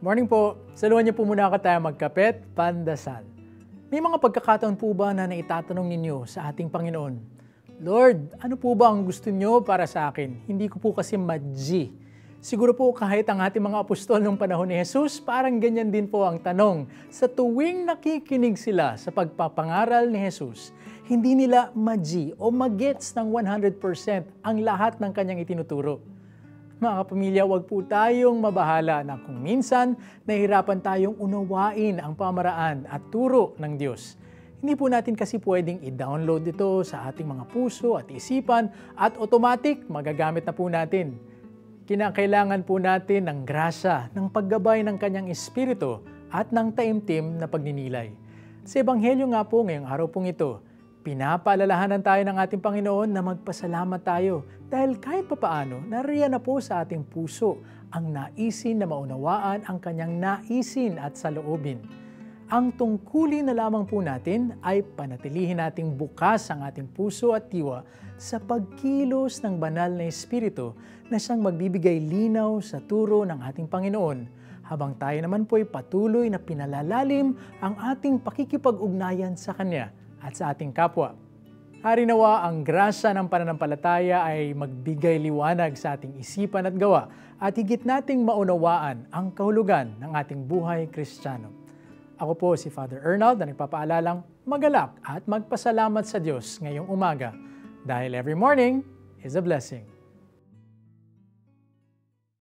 Morning po. Saluhan niyo po muna ako tayo magkapit, pandasal. May mga pagkakataon po ba na naitatanong ninyo sa ating Panginoon, Lord, ano po ba ang gusto niyo para sa akin? Hindi ko po kasi madji. Siguro po kahit ang ating mga apostol nung panahon ni Jesus, parang ganyan din po ang tanong. Sa tuwing nakikinig sila sa pagpapangaral ni Jesus, hindi nila madji o magets ng 100% ang lahat ng kanyang itinuturo. Mga kapamilya, huwag po tayong mabahala na kung minsan nahihirapan tayong unawain ang pamaraan at turo ng Diyos. Hindi po natin kasi pwedeng i-download ito sa ating mga puso at isipan at automatic magagamit na po natin. Kinakailangan po natin ng grasya, ng paggabay ng kanyang espiritu at ng taimtim na pagninilay. Sa Ebanghelyo nga po ngayong araw pong ito, Pinapaalalahanan tayo ng ating Panginoon na magpasalamat tayo dahil kahit papaano, nariyan na po sa ating puso ang naisin na maunawaan ang kanyang naisin at saloobin. Ang tungkulin na lamang po natin ay panatilihin nating bukas ang ating puso at tiwa sa pagkilos ng banal na Espiritu na siyang magbibigay linaw sa turo ng ating Panginoon habang tayo naman po ay patuloy na pinalalalim ang ating pakikipag-ugnayan sa Kanya at sa ating kapwa. Harinawa ang grasya ng pananampalataya ay magbigay liwanag sa ating isipan at gawa at higit nating maunawaan ang kahulugan ng ating buhay kristyano. Ako po si Father Ernald na nagpapaalalang magalak at magpasalamat sa Diyos ngayong umaga dahil every morning is a blessing.